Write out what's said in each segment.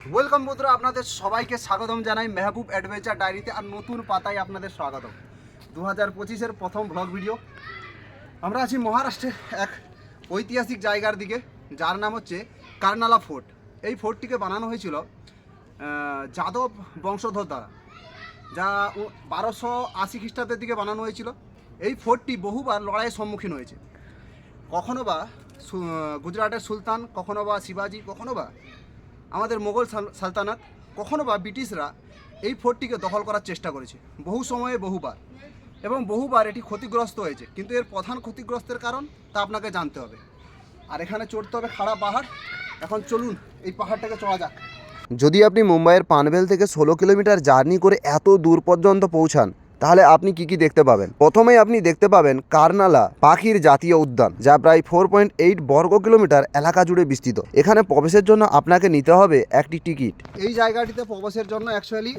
Welcome বন্ধুরা, আপনাদের সবাইকে স্বাগতম জানাই মেহবুব অ্যাডভেঞ্চার ডায়েরিতে আর নতুন পাতায় আপনাদের স্বাগতম। দু হাজার পঁচিশের প্রথম ব্লগ ভিডিও আমরা আছি মহারাষ্ট্রের এক ঐতিহাসিক জায়গার দিকে, যার নাম হচ্ছে কার্নালা ফোর্ট। এই ফোর্টটিকে বানানো হয়েছিল যাদব বংশধর দ্বারা। যা বারোশো আশি খ্রিস্টাব্দের দিকে বানানো হয়েছিল। এই ফোর্টটি বহুবার লড়াইয়ের সম্মুখীন হয়েছে। কখনো বা গুজরাটের সুলতান, কখনো বা শিবাজি, কখনো বা আমাদের মোগল সাল- সালতানাত কখনো বা ব্রিটিশরা এই ফোর্টটিকে দখল করার চেষ্টা করেছে, বহু সময়ে বহুবার। এবং বহুবার এটি ক্ষতিগ্রস্ত হয়েছে, কিন্তু এর প্রধান ক্ষতিগ্রস্তের কারণ তা আপনাকে জানতে হবে। আর এখানে চড়তে হবে খাড়া পাহাড়। এখন চলুন এই পাহাড়টাকে চড়া যাক। যদি আপনি মুম্বাইয়ের পানভেল থেকে ষোলো কিলোমিটার জার্নি করে এত দূর পর্যন্ত পৌঁছান তাহলে আপনি কি কি দেখতে পাবেন? প্রথমেই আপনি দেখতে পাবেন কারনালা, পাখির জাতীয় উদ্যান, যা প্রায় ফোর পয়েন্ট এইট বর্গ কিলোমিটার এলাকা জুড়ে বিস্তৃত। এখানে প্রবেশের জন্য আপনাকে নিতে হবে একটি টিকিট। এই জায়গাটিতে প্রবেশের জন্য অ্যাকচুয়ালি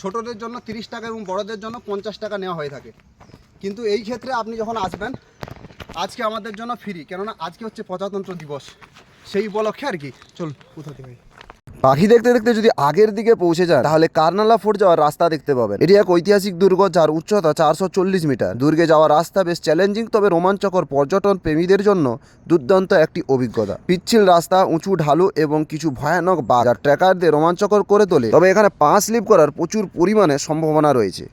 ছোটদের জন্য তিরিশ টাকা এবং বড়দের জন্য পঞ্চাশ টাকা নেওয়া হয়ে থাকে। কিন্তু এই ক্ষেত্রে আপনি যখন আসবেন, আজকে আমাদের জন্য ফ্রি কেননা আজকে হচ্ছে প্রজাতন্ত্র দিবস। সেই উপলক্ষে আর কি। চল কোথা থেকে? পাখি দেখতে দেখতে যদি আগের দিকে পৌঁছে যান তাহলে কার্নালা ফোর্ট যাওয়ার রাস্তা দেখতে পাবেন। এটি এক ঐতিহাসিক দুর্গ যার উচ্চতা চারশো চল্লিশ মিটার। দুর্গে যাওয়ার রাস্তা বেশ চ্যালেঞ্জিং তবে রোমাঞ্চকর পর্যটন প্রেমীদের জন্য দুর্দান্ত একটি অভিজ্ঞতা। পিচ্ছিল রাস্তা উঁচু ঢালু এবং কিছু ভয়ানক বাঘ যা ট্রেকারদের রোমাঞ্চকর করে তোলে। তবে এখানে পা স্লিপ করার প্রচুর পরিমাণে সম্ভাবনা রয়েছে।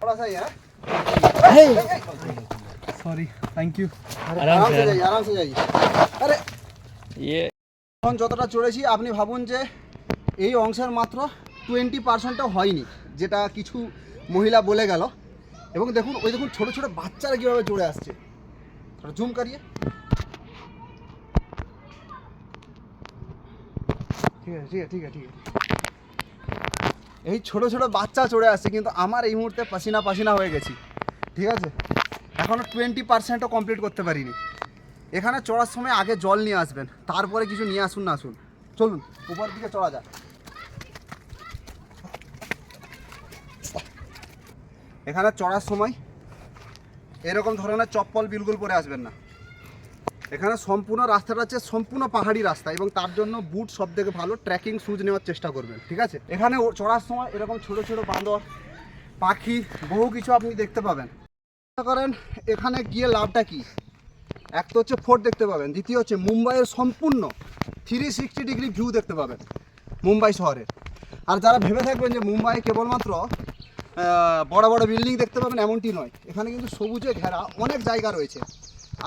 এখন যতটা চড়েছি আপনি ভাবুন যে এই অংশের মাত্র টোয়েন্টি পার্সেন্টও হয়নি, যেটা কিছু মহিলা বলে গেল। এবং দেখুন, ওই দেখুন ছোট ছোট বাচ্চারা কীভাবে চড়ে আসছে। জুম করিয়ে। ঠিক আছে ঠিক আছে ঠিক আছে ঠিক আছে। এই ছোট ছোট বাচ্চা চড়ে আসছে, কিন্তু আমার এই মুহূর্তে পাসিনা পাসিনা হয়ে গেছি। ঠিক আছে? এখনও টোয়েন্টি পার্সেন্টও কমপ্লিট করতে পারিনি। এখানে চড়ার সময় আগে জল নিয়ে আসবেন, তারপরে কিছু নিয়ে আসুন না আসুন। চলুন, উপর দিকে চড়া যাক। এখানে চড়ার সময় এরকম ধরনের চপ্পল বিলকুল পরে আসবেন না। এখানে সম্পূর্ণ রাস্তাটা হচ্ছে সম্পূর্ণ পাহাড়ি রাস্তা এবং তার জন্য বুট সব থেকে ভালো ট্রেকিং শুজ নেওয়ার চেষ্টা করবেন, ঠিক আছে? এখানে চড়ার সময় এরকম ছোট ছোট বাঁদর পাখি, বহু কিছু আপনি দেখতে পাবেন। করেন এখানে গিয়ে লাভটা কি? এক তো হচ্ছে ফোর্ট দেখতে পাবেন, দ্বিতীয় হচ্ছে মুম্বাইয়ের সম্পূর্ণ থ্রি সিক্সটি ডিগ্রি ভিউ দেখতে পাবেন, মুম্বাই শহরের। আর যারা ভেবে থাকবেন যে মুম্বাই কেবলমাত্র বড় বড় বিল্ডিং দেখতে পাবেন এমনটি নয়। এখানে কিন্তু সবুজে ঘেরা অনেক জায়গা রয়েছে।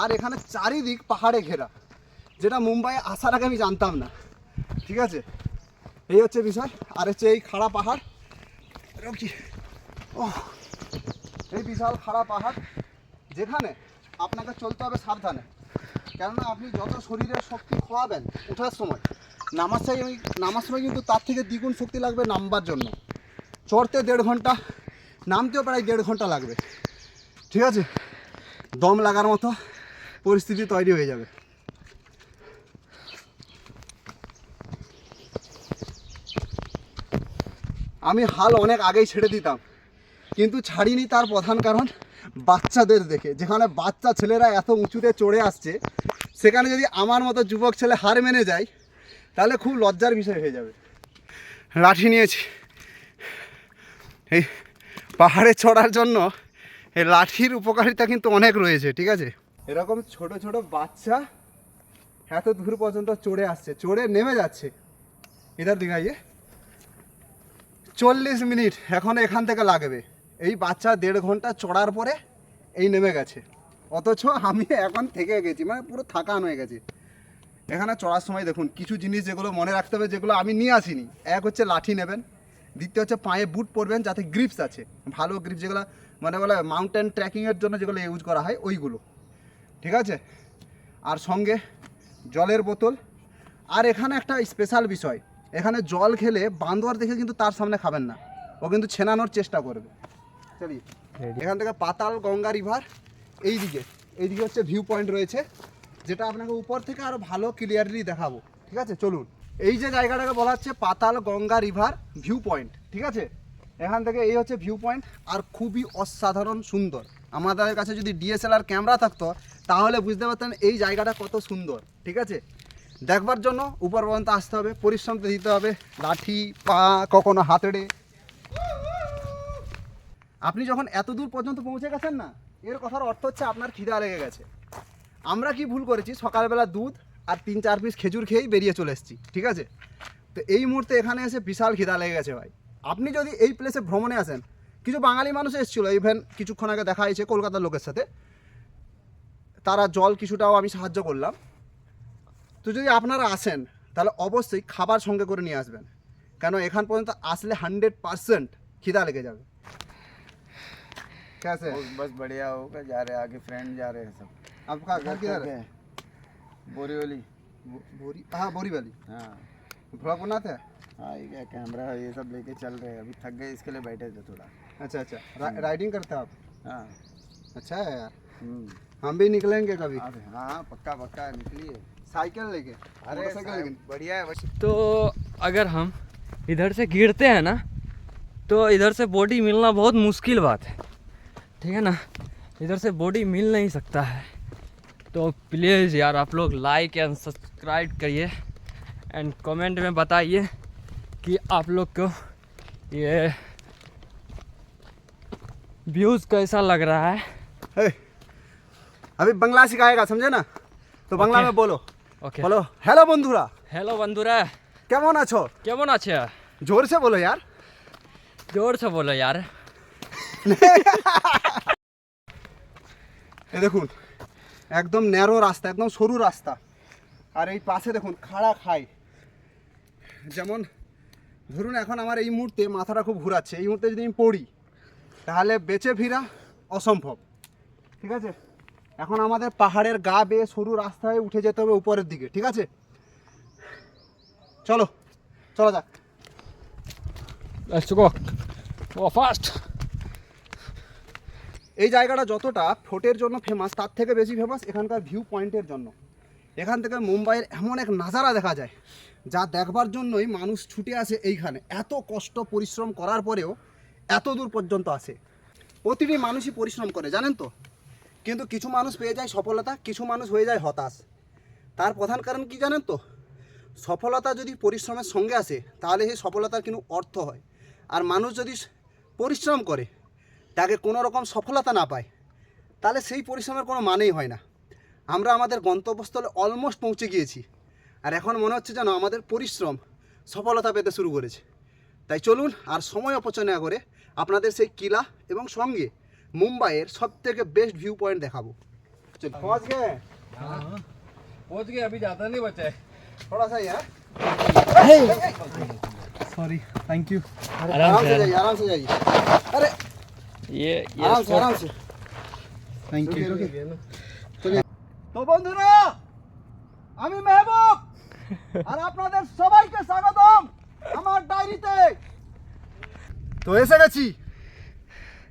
আর এখানে চারিদিক পাহাড়ে ঘেরা, যেটা মুম্বাই আসার আগে আমি জানতাম না। ঠিক আছে? এই হচ্ছে বিষয়। আর হচ্ছে এই খাড়া পাহাড়। কি ও এই বিশাল খাড়া পাহাড়, যেখানে আপনাকে চলতে হবে সাবধানে। কেননা আপনি যত শরীরের শক্তি খোয়াবেন ওঠার সময়, নামার সময় নামার সময় কিন্তু তার থেকে দ্বিগুণ শক্তি লাগবে নামবার জন্য। চড়তে দেড় ঘণ্টা নামতেও প্রায় দেড় ঘণ্টা লাগবে। ঠিক আছে? দম লাগার মতো পরিস্থিতি তৈরি হয়ে যাবে। আমি হাল অনেক আগেই ছেড়ে দিতাম, কিন্তু ছাড়িনি তার প্রধান কারণ বাচ্চাদের দেখে। যেখানে বাচ্চা ছেলেরা এত উঁচুতে চড়ে আসছে, সেখানে যদি আমার মতো যুবক ছেলে হার মেনে যায়, তাহলে খুব লজ্জার বিষয় হয়ে যাবে। লাঠি নিয়েছি। এই পাহাড়ে চড়ার জন্য এই লাঠির উপকারিতা কিন্তু অনেক রয়েছে, ঠিক আছে? এরকম ছোট ছোট বাচ্চা এত দূর পর্যন্ত চড়ে আসছে, চড়ে নেমে যাচ্ছে। এটার দিঘাইয়ে চল্লিশ মিনিট এখন এখান থেকে লাগবে। এই বাচ্চা দেড় ঘণ্টা চড়ার পরে এই নেমে গেছে। অথচ আমি এখন থেকে গেছি মানে পুরো থাকান হয়ে গেছে। এখানে চড়ার সময় দেখুন, কিছু জিনিস যেগুলো মনে রাখতে হবে, যেগুলো আমি নিয়ে আসিনি। এক হচ্ছে লাঠি নেবেন। দ্বিতীয় হচ্ছে পায়ে বুট পরবেন যাতে গ্রিপস আছে। ভালো গ্রিপ যেগুলো মানে বলে মাউন্টেন ট্রেকিংয়ের জন্য যেগুলো ইউজ করা হয় ওইগুলো। ঠিক আছে? আর সঙ্গে জলের বোতল। আর এখানে একটা স্পেশাল বিষয় এখানে জল খেলে বান্দোয়ার দেখে কিন্তু তার সামনে খাবেন না। ও কিন্তু ছেনানোর চেষ্টা করবে। চলি। এখান থেকে পাতাল গঙ্গা রিভার এই দিকে এই দিকে হচ্ছে ভিউ পয়েন্ট রয়েছে যেটা আপনাকে উপর থেকে আরও ভালো ক্লিয়ারলি দেখাবো। ঠিক আছে? চলুন। এই যে জায়গাটাকে বলা হচ্ছে Patal Ganga river view point ঠিক আছে? এখান থেকে এই হচ্ছে ভিউ পয়েন্ট আর খুবই অসাধারণ সুন্দর। আমাদের কাছে যদি ডিএসএলআর ক্যামেরা থাকতো, তাহলে বুঝতে পারতেন এই জায়গাটা কত সুন্দর, ঠিক আছে? দেখবার জন্য উপর পর্যন্ত আসতে হবে, পরিশ্রম তো দিতে হবে, লাঠি, পা, কখনো হাতেড়ে আপনি যখন এত দূর পর্যন্ত পৌঁছে গেছেন না, এর কথার অর্থ হচ্ছে আপনার খিদা লেগে গেছে। আমরা কি ভুল করেছি? সকালবেলা দুধ আর তিন চার পিস খেজুর খেয়েই বেরিয়ে চলে এসেছি ঠিক আছে তো এই মুহূর্তে এখানে এসে বিশাল খিদা লেগে গেছে ভাই আপনি যদি এই প্লেসে ভ্রমণে আসেন কিছু বাঙালি মানুষ এসেছিলো ইভেন কিছুক্ষণ আগে দেখা হয়েছে কলকাতার লোকের সাথে তারা জল কিছুটাও আমি সাহায্য করলাম তো যদি আপনারা আসেন তাহলে অবশ্যই খাবার সঙ্গে করে নিয়ে আসবেন কেন এখান পর্যন্ত আসলে হান্ড্রেড পারসেন্ট খিদা লেগে যাবে कैसे बस बस बढ़िया होगा जा रहे हैं आगे फ्रेंड जा रहे हैं सब आपका घर किधर है बोरीवली। बोरी हाँ बोरी वाली हाँ। भ्लॉग बनाते हैं? हाँ ये क्या कैमरा ये सब लेके चल रहे हैं। अभी थक गए इसके लिए बैठे थे थोड़ा। अच्छा अच्छा। रा, राइडिंग करते आप? हाँ। अच्छा है यार। हम्म। हम भी निकलेंगे कभी? हाँ पक्का पक्का निकलिए। साइकिल लेके? अरे साहब, बढ़िया है बस तो अगर हम इधर से गिरते हैं ना तो इधर से बॉडी मिलना बहुत मुश्किल बात है। ठीक है ना? इधर से बॉडी मिल नहीं सकता है। तो प्लीज़ यार आप लोग लाइक एंड सब्सक्राइब करिए एंड कमेंट में बताइए कि आप लोग को ये व्यूज़ कैसा लग रहा है हे, अभी बंगला सिखाएगा समझे ना तो बंगला Okay. में बोलो ओके बोलो हेलो बंधुरा হ্যালো বন্ধুরা কেমন আছো কেমন আছে জোর से बोलो यार জোর সে বলো यार এ দেখুন একদম ন্যারো রাস্তা, একদম সরু রাস্তা। আর এই পাশে দেখুন, খাড়া খাই। যেমন ধরুন এখন আমার এই মুহূর্তে মাথাটা খুব ঘুরাচ্ছে, এই মুহূর্তে যদি আমি পড়ি, তাহলে বেঁচে ফিরা অসম্ভব। ঠিক আছে? এখন আমাদের পাহাড়ের গা বেয়ে সরু রাস্তায় উঠে যেতে হবে উপরের দিকে, ঠিক আছে? চলো চলো যাক। Let's. এই জায়গাটা যতটা ফোটের জন্য ফেমাস তার থেকে বেশি ফেমাস এখানকার ভিউ পয়েন্টের জন্য। এখান থেকে মুম্বাইয়ের এমন এক নাজারা দেখা যায়, যা দেখবার জন্যই মানুষ ছুটে আসে এইখানে। এত কষ্ট, পরিশ্রম করার পরেও এত দূর পর্যন্ত আসে। প্রতিটি মানুষই পরিশ্রম করে, জানেন তো? কিন্তু কিছু মানুষ পেয়ে যায় সফলতা, কিছু মানুষ হয়ে যায় হতাশ। তার প্রধান কারণ কি জানেন তো? সফলতা যদি পরিশ্রমের সঙ্গে আসে, তাহলে সেই সফলতার কিন্তু অর্থ হয়। আর মানুষ যদি পরিশ্রম করে তাকে কোনো রকম সফলতা না পায় তাহলে সেই পরিশ্রমের কোনো মানেই হয় না আমরা আমাদের গন্তব্যস্থলে অলমোস্ট পৌঁছে গিয়েছি আর এখন মনে হচ্ছে যেন আমাদের পরিশ্রম সফলতা পেতে শুরু করেছে তাই চলুন আর সময় অপচয় না করে আপনাদের সেই কিলা এবং সঙ্গে মুম্বাইয়ের সব থেকে বেস্ট ভিউ পয়েন্ট দেখাবো চল পৌঁছ গে पहुंच गए अभी ज़्यादा नहीं बचा है थोड़ा सा यार सॉरी थैंक यू आराम आराम से से जाइए आराम से जाइए अरे সে থ্যাংক ইউ তো বন্ধুরা আমি মেহবুব আর আপনাদের সবাইকে স্বাগতম! আমার ডায়েরিতে তো! এসে গেছি।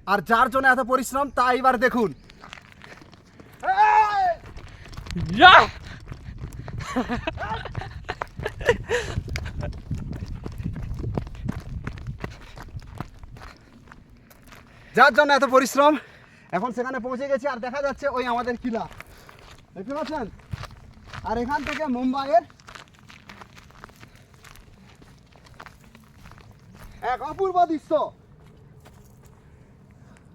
আর যার জন্য এত পরিশ্রম তা এবার দেখুন। এই! যার জন্য এত পরিশ্রম। এখন সেখানে পৌঁছে গেছি আর দেখা যাচ্ছে ওই আমাদের কিলা দেখতে পাচ্ছেন? আর এখান থেকে মুম্বাইয়ের এক অপূর্ব দৃশ্য।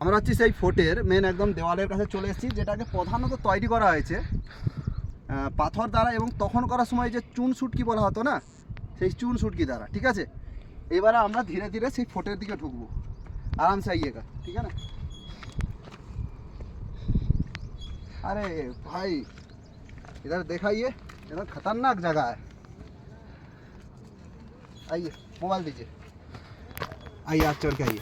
আমরা হচ্ছে সেই ফোর্টের মেন একদম দেওয়ালের কাছে চলে এসেছি, যেটাকে প্রধানত তৈরি করা হয়েছে পাথর দ্বারা এবং তখন করার সময় যে চুন সুটকি বলা হতো না, সেই চুন সুটকি দ্বারা, ঠিক আছে? এবারে আমরা ধীরে ধীরে সেই ফোর্টের দিকে ঢুকবো। आराम से आइएगा ठीक है ना अरे भाई इधर दिखाइए इधर खतरनाक जगह है आइए मोबाइल दीजिए आइए आप चढ़ के आइए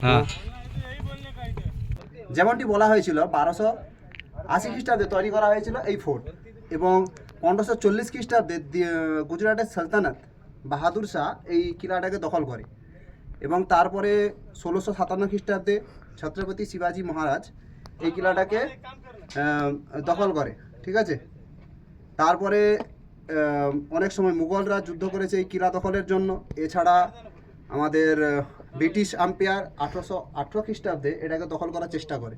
हाँ যেমনটি বলা হয়েছিল বারোশো আশি খ্রিস্টাব্দে তৈরি করা হয়েছিল এই ফোর্ট এবং পনেরোশো চল্লিশ খ্রিস্টাব্দে গুজরাটের সালতানাত বাহাদুর শাহ এই কিলাটাকে দখল করে এবং তারপরে ষোলোশো সাতান্ন খ্রিস্টাব্দে ছত্রপতি শিবাজী মহারাজ এই কিলাটাকে দখল করে, ঠিক আছে? তারপরে অনেক সময় মুঘলরা যুদ্ধ করেছে এই কিলা দখলের জন্য। এছাড়া আমাদের ব্রিটিশ আম্পায়ার আঠেরোশো আঠেরো খ্রিস্টাব্দে এটাকে দখল করার চেষ্টা করে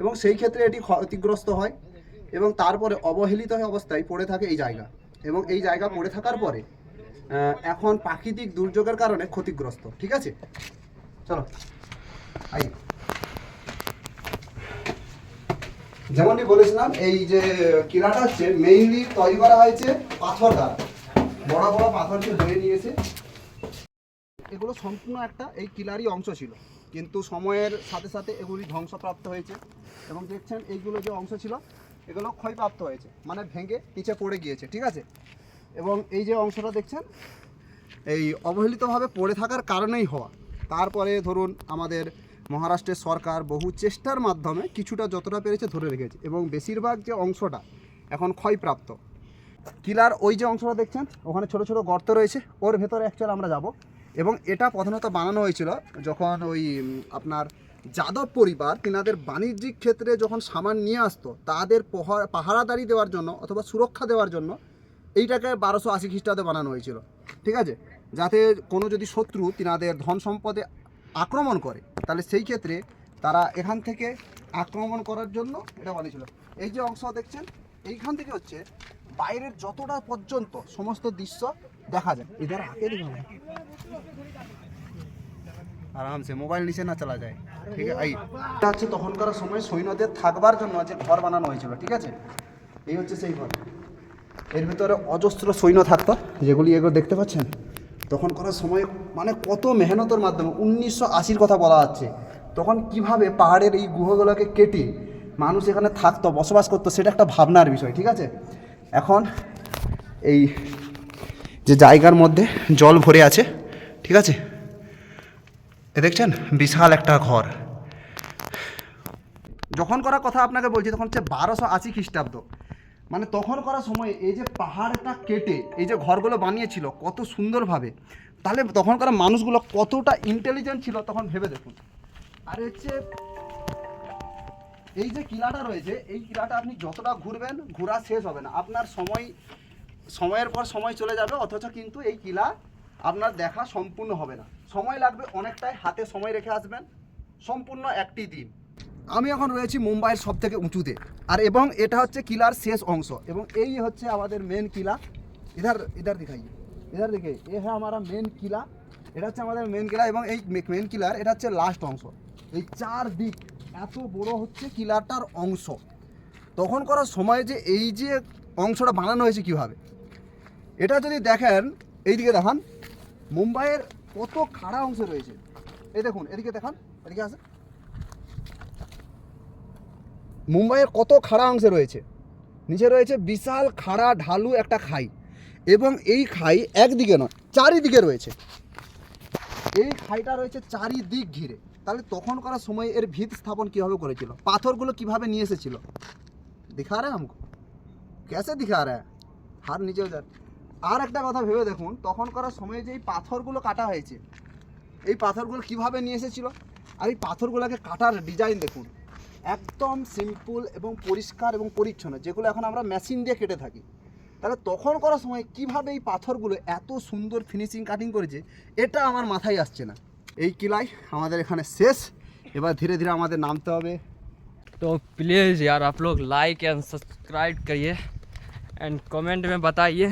এবং সেই ক্ষেত্রে এটি ক্ষতিগ্রস্ত হয়। এবং তারপরে অবহেলিত অবস্থায় পড়ে থাকে এই জায়গা। এবং এই জায়গা পড়ে থাকার পরে এখন প্রাকৃতিক দুর্যোগের কারণে ক্ষতিগ্রস্ত, ঠিক আছে? চলো, আই। যেমনটি বলেছিলাম, এই যে কিলাটা হচ্ছে মেইনলি তৈরি করা হয়েছে পাথর দ্বারা। বড় বড় পাথরকে ধরে নিয়েছে। এগুলো সম্পূর্ণ একটা এই কিলারই অংশ ছিল। কিন্তু সময়ের সাথে সাথে এগুলি ধ্বংসপ্রাপ্ত হয়েছে। এবং দেখছেন, এইগুলো যে অংশ ছিল এগুলো ক্ষয়প্রাপ্ত হয়েছে মানে ভেঙে নিচে পড়ে গিয়েছে, ঠিক আছে? এবং এই যে অংশটা দেখছেন, এই অবহেলিতভাবে পড়ে থাকার কারণেই হওয়া। তারপরে ধরুন আমাদের মহারাষ্ট্রের সরকার বহু চেষ্টার মাধ্যমে কিছুটা যতটা পেরেছে ধরে রেখেছে, এবং বেশিরভাগ যে অংশটা এখন ক্ষয়প্রাপ্ত। কিলার ওই যে অংশটা দেখছেন, ওখানে ছোট ছোট গর্ত রয়েছে, ওর ভেতরে অ্যাকচুয়ালি আমরা যাব। এবং এটা প্রধানত বানানো হয়েছিল যখন ওই আপনার যাদব পরিবার তিনাদের বাণিজ্যিক ক্ষেত্রে যখন সামান নিয়ে আসতো, তাদের পহা- পাহারাদারি দেওয়ার জন্য অথবা সুরক্ষা দেওয়ার জন্য এইটাকে বারোশো আশি খ্রিস্টাব্দে বানানো হয়েছিল। ঠিক আছে? যাতে কোনো যদি শত্রু তিনাদের ধন সম্পদে আক্রমণ করে, তাহলে সেই ক্ষেত্রে তারা এখান থেকে আক্রমণ করার জন্য এটা বানিয়েছিল। এই যে অংশ দেখছেন, এইখান থেকে হচ্ছে বাইরের যতটা পর্যন্ত সমস্ত দৃশ্য দেখা যায়। এদের আগে দেখা আরাম সে মোবাইল নিচে না চালা যায়। ঠিক আছে? এই হচ্ছে তখনকার সময় সৈন্যদের থাকবার জন্য যে ঘর বানানো হয়েছিল ঠিক আছে? এই হচ্ছে সেই ঘর। এর ভিতরে অজস্র সৈন্য থাকতো যেগুলি এগুলো দেখতে পাচ্ছেন? তখন করার সময় মানে কত মেহনতের মাধ্যমে উনিশশো আশির কথা বলা হচ্ছে তখন কীভাবে পাহাড়ের এই গুহগুলোকে কেটে মানুষ এখানে থাকতো বসবাস করতো সেটা একটা ভাবনার বিষয় ঠিক আছে? এখন এই যে জায়গার মধ্যে জল ভরে আছে ঠিক আছে? দেখছেন? বিশাল একটা ঘর। যখন করার কথা আপনাকে বলছি, তখন হচ্ছে বারোশো আশি খ্রিস্টাব্দ। মানে তখন করার সময় এই যে পাহাড়টা কেটে, এই যে ঘরগুলো বানিয়েছিল, কত সুন্দরভাবে। তাহলে তখন করা মানুষগুলো কতটা ইন্টেলিজেন্ট ছিল, তখন ভেবে দেখুন। আর হচ্ছে, এই যে কিলাটা রয়েছে, এই কিলাটা আপনি যতটা ঘুরবেন, ঘোরা শেষ হবে না। আপনার সময়, সময়ের পর সময় চলে যাবে, অথচ কিন্তু এই কিলা আপনার দেখা সম্পূর্ণ হবে না। সময় লাগবে অনেকটাই, হাতে সময় রেখে আসবেন। সম্পূর্ণ একটি দিন। আমি এখন রয়েছি মুম্বাইয়ের সব থেকে উঁচুতে। আর এবং এটা হচ্ছে কিলার শেষ অংশ। এবং এই হচ্ছে আমাদের মেন কিলা। ইধার ইধার দিখাই। ইধার দিকে এ হ্যাঁ আমার মেন কিলা। এটা হচ্ছে আমাদের মেন কিলা এবং এই মেন কিলার, এটা হচ্ছে লাস্ট অংশ। এই চার দিক এত বড় হচ্ছে কিলাটার অংশ। তখন করার সময় যে এই যে অংশটা বানানো হয়েছে কীভাবে? এটা যদি দেখেন, এইদিকে দেখান। মুম্বাইয়ের কত খাড়া অংশ রয়েছে এই দেখুন এদিকে দেখান এদিকে আসে মুম্বাইয়ের কত খাড়া অংশে রয়েছে নিচে রয়েছে বিশাল খাড়া ঢালু একটা খাই এবং এই খাই একদিকে নয় চারিদিকে রয়েছে এই খাইটা রয়েছে চারিদিক ঘিরে তাহলে তখন করার সময় এর ভিত স্থাপন কিভাবে করেছিল পাথরগুলো কিভাবে নিয়ে এসেছিল দিখা রে আমকো कैसे दिखा रहा है হার নিচেও যান আর একটা কথা ভেবে দেখুন তখন করার সময় যে এই পাথরগুলো কাটা হয়েছে এই পাথরগুলো কিভাবে নিয়ে এসেছিল আর এই পাথরগুলোকে কাটার ডিজাইন দেখুন একদম সিম্পল এবং পরিষ্কার এবং পরিচ্ছন্ন যেগুলো এখন আমরা মেশিন দিয়ে কেটে থাকি তাহলে তখন করার সময় কিভাবে এই পাথরগুলো এত সুন্দর ফিনিশিং কাটিং করেছে এটা আমার মাথায় আসছে না এই কিলাই আমাদের এখানে শেষ এবার ধীরে ধীরে আমাদের নামতে হবে तो प्लीज़ यार आप लोग लाइक एंड सब्सक्राइब करिए एंड कमेंट में बताइए